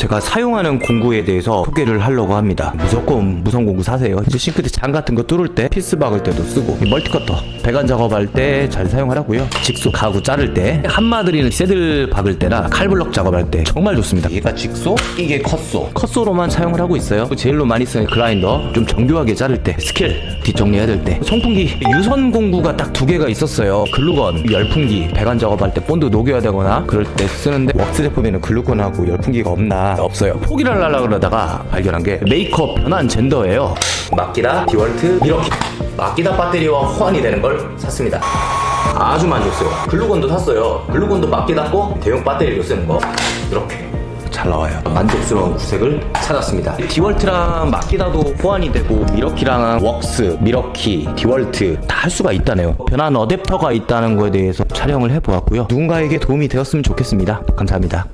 제가 사용하는 공구에 대해서 소개를 하려고 합니다. 무조건 무선 공구 사세요. 이제 싱크대 장 같은 거 뚫을 때 피스 박을 때도 쓰고 이 멀티커터 배관 작업할 때 잘 사용을 하고요. 직소 가구 자를 때 한마드리는 새들 박을 때나 칼블럭 작업할 때 정말 좋습니다. 얘가 직소, 이게 컷소. 컷소로만 사용을 하고 있어요. 제일로 많이 쓰는 글라인더 좀 정교하게 자를 때 스킬 뒷정리해야 될 때 송풍기 유선 공구가 딱 두 개가 있었어요. 글루건 열풍기 배관 작업할 때 본드 녹여야 되거나 그럴 때 쓰는데 웍스 제품에는 글루건하고 열풍기가 없나 없어요. 포기를 하려고 그러다가 발견한 게 메이크업 변환 젠더예요. 마키다 디월트 이렇게 마키다 배터리와 호환이 되는 걸 샀습니다. 아주 만족스러워. 글루건도 샀어요. 글루건도 마키다 거 대용 배터리로 쓰는 거 이렇게 잘 나와요. 만족스러운 구색을 찾았습니다. 디월트랑 마키다도 호환이 되고 미러키랑 웍스, 미러키, 디월트 다 할 수가 있다네요. 변환 어댑터가 있다는 거에 대해서 촬영을 해보았고요. 누군가에게 도움이 되었으면 좋겠습니다. 감사합니다.